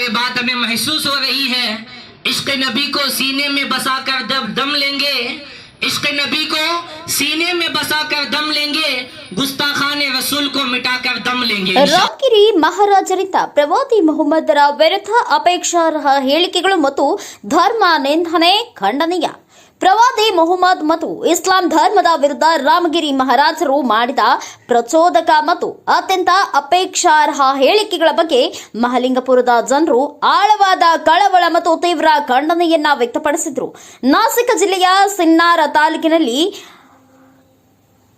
ये बात हमें महसूस हो रही है इश्क नबी को सीने में बसाकर जब दम लेंगे इश्क नबी को सीने में बसाकर दम लेंगे गुस्ताखान रसूल को मिटाकर दम लेंगे ರಾಮಗಿರಿ ಮಹಾರಾಜರಿಂದ ಪ್ರವಾದಿ ಮೊಹಮ್ಮದರ ವಿರುದ್ಧ ಅಪೇಕ್ಷಾರ್ಹ ಹೇಳಿಕೆಗಳು ಮತ್ತು ಧರ್ಮ ನಿಂದನೆ ಖಂಡನೀಯ ಪ್ರವಾದಿ ಮೊಹಮ್ಮದ್ ಮತ್ತು ಇಸ್ಲಾಂ ಧರ್ಮದ ವಿರುದ್ಧ ರಾಮಗಿರಿ ಮಹಾರಾಜರು ಮಾಡಿದ ಪ್ರಚೋದಕ ಮತ್ತು ಅತ್ಯಂತ ಅಪೇಕ್ಷಾರ್ಹ ಹೇಳಿಕೆಗಳ ಬಗ್ಗೆ ಮಹಲಿಂಗಪುರದ ಜನರು ಆಳವಾದ ಕಳವಳ ಮತ್ತು ತೀವ್ರ ಖಂಡನೆಯನ್ನ ವ್ಯಕ್ತಪಡಿಸಿದ್ರು. ನಾಸಿಕ ಜಿಲ್ಲೆಯ ಸಿನ್ನಾರ ತಾಲೂಕಿನಲ್ಲಿ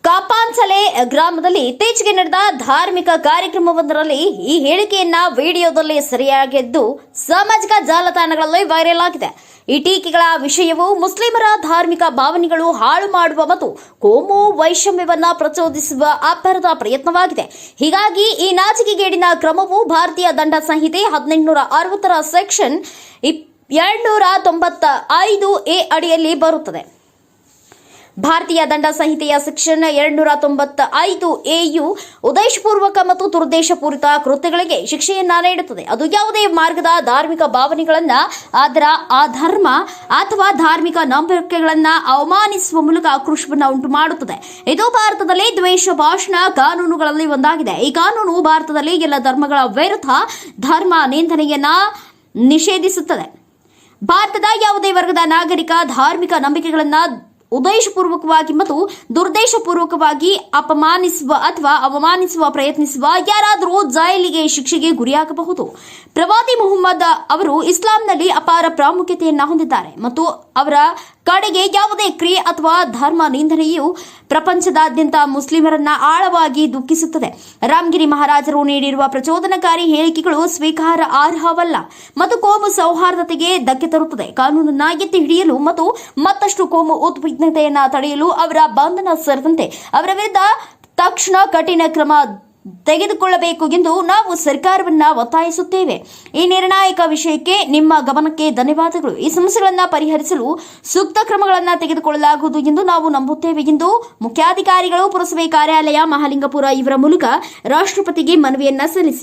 ಕಾಪಾಂಚಲೆ ಗ್ರಾಮದಲ್ಲಿ ಇತ್ತೀಚೆಗೆ ನಡೆದ ಧಾರ್ಮಿಕ ಕಾರ್ಯಕ್ರಮವೊಂದರಲ್ಲಿ ಈ ಹೇಳಿಕೆಯನ್ನ ವಿಡಿಯೋದಲ್ಲಿ ಸರಿಯಾಗಿದ್ದು ಸಾಮಾಜಿಕ ಜಾಲತಾಣಗಳಲ್ಲಿ ವೈರಲ್ ಆಗಿದೆ. ಈ ಟೀಕೆಗಳ ವಿಷಯವು ಮುಸ್ಲಿಮರ ಧಾರ್ಮಿಕ ಭಾವನೆಗಳು ಹಾಳು ಮಾಡುವ ಮತ್ತು ಕೋಮು ವೈಷಮ್ಯವನ್ನು ಪ್ರಚೋದಿಸುವ ಅಬ್ಬರದ ಪ್ರಯತ್ನವಾಗಿದೆ. ಹೀಗಾಗಿ ಈ ನಾಚಿಕೆಗೇಡಿನ ಕ್ರಮವು ಭಾರತೀಯ ದಂಡ ಸಂಹಿತೆ ಹದಿನೆಂಟುನೂರ ಅರವತ್ತರ ಸೆಕ್ಷನ್ ಎರಡ್ನೂರ ತೊಂಬತ್ತ ಐದು ಎ ಅಡಿಯಲ್ಲಿ ಬರುತ್ತದೆ. ಭಾರತೀಯ ದಂಡ ಸಂಹಿತೆಯ ಸೆಕ್ಷನ್ ಎರಡ್ನೂರ ತೊಂಬತ್ತ ಐದು ಎಯು ಉದ್ದೇಶಪೂರ್ವಕ ಮತ್ತು ದುರುದ್ದೇಶಪೂರಿತ ಕೃತ್ಯಗಳಿಗೆ ಶಿಕ್ಷೆಯನ್ನ ನೀಡುತ್ತದೆ. ಅದು ಯಾವುದೇ ಮಾರ್ಗದ ಧಾರ್ಮಿಕ ಭಾವನೆಗಳನ್ನ, ಅದರ ಆ ಧರ್ಮ ಅಥವಾ ಧಾರ್ಮಿಕ ನಂಬಿಕೆಗಳನ್ನ ಅವಮಾನಿಸುವ ಮೂಲಕ ಆಕ್ರೋಶವನ್ನ ಉಂಟು ಮಾಡುತ್ತದೆ ಇದು ಭಾರತದಲ್ಲಿ ದ್ವೇಷ, ಭಾಷಣ ಕಾನೂನುಗಳಲ್ಲಿ ಒಂದಾಗಿದೆ. ಈ ಕಾನೂನು ಭಾರತದಲ್ಲಿ ಎಲ್ಲ ಧರ್ಮಗಳ ವಿರುದ್ಧ ಧರ್ಮ ನಿಂದನೆಯನ್ನ ನಿಷೇಧಿಸುತ್ತದೆ. ಭಾರತದ ಯಾವುದೇ ವರ್ಗದ ನಾಗರಿಕ ಧಾರ್ಮಿಕ ನಂಬಿಕೆಗಳನ್ನ ಉದ್ದೇಶಪೂರ್ವಕವಾಗಿ ಮತ್ತು ದುರ್ದೇಶಪೂರ್ವಕವಾಗಿ ಅಪಮಾನಿಸುವ ಅಥವಾ ಅವಮಾನಿಸುವ ಪ್ರಯತ್ನಿಸುವ ಯಾರಾದರೂ ಜೈಲಿಗೆ ಶಿಕ್ಷೆಗೆ ಗುರಿಯಾಗಬಹುದು. ಪ್ರವಾದಿ ಮುಹಮ್ಮದ್ ಅವರು ಇಸ್ಲಾಂನಲ್ಲಿ ಅಪಾರ ಪ್ರಾಮುಖ್ಯತೆಯನ್ನ ಹೊಂದಿದ್ದಾರೆ ಮತ್ತು ಅವರ ಕಡೆಗೆ ಯಾವುದೇ ಕ್ರಿಯೆ ಅಥವಾ ಧರ್ಮ ನಿಂದನೆಯು ಪ್ರಪಂಚದಾದ್ಯಂತ ಮುಸ್ಲಿಮರನ್ನ ಆಳವಾಗಿ ದುಃಖಿಸುತ್ತದೆ. ರಾಮಗಿರಿ ಮಹಾರಾಜರು ನೀಡಿರುವ ಪ್ರಚೋದನಕಾರಿ ಹೇಳಿಕೆಗಳು ಸ್ವೀಕಾರ ಅರ್ಹವಲ್ಲ. ಮತ್ತು ಕೋಮು ಸೌಹಾರ್ದತೆಗೆ ಧಕ್ಕೆ ತರುತ್ತದೆ. ಕಾನೂನನ್ನ ಎತ್ತಿ ಹಿಡಿಯಲು ಮತ್ತು ಮತ್ತಷ್ಟು ಕೋಮು ಉದ್ವಿಗ್ನತೆಯನ್ನ ತಡೆಯಲು ಅವರ ಬಂಧನ ಸೇರಿದಂತೆ ಅವರ ವಿರುದ್ಧ ತಕ್ಷಣ ಕಠಿಣ ಕ್ರಮ ತೆಗೆದುಕೊಳ್ಳಬೇಕು ಎಂದು ನಾವು ಸರ್ಕಾರವನ್ನ ಒತ್ತಾಯಿಸುತ್ತೇವೆ. ಈ ನಿರ್ಣಾಯಕ ವಿಷಯಕ್ಕೆ ನಿಮ್ಮ ಗಮನಕ್ಕೆ ಧನ್ಯವಾದಗಳು. ಈ ಸಮಸ್ಯೆಗಳನ್ನು ಪರಿಹರಿಸಲು ಸೂಕ್ತ ಕ್ರಮಗಳನ್ನು ತೆಗೆದುಕೊಳ್ಳಲಾಗುವುದು ಎಂದು ನಾವು ನಂಬುತ್ತೇವೆ ಎಂದು ಮುಖ್ಯಾಧಿಕಾರಿಗಳು, ಪುರಸಭೆ ಕಾರ್ಯಾಲಯ ಮಹಾಲಿಂಗಪುರ ಇವರ ಮೂಲಕ ರಾಷ್ಟ್ರಪತಿಗೆ ಮನವಿಯನ್ನ ಸಲ್ಲಿಸಿ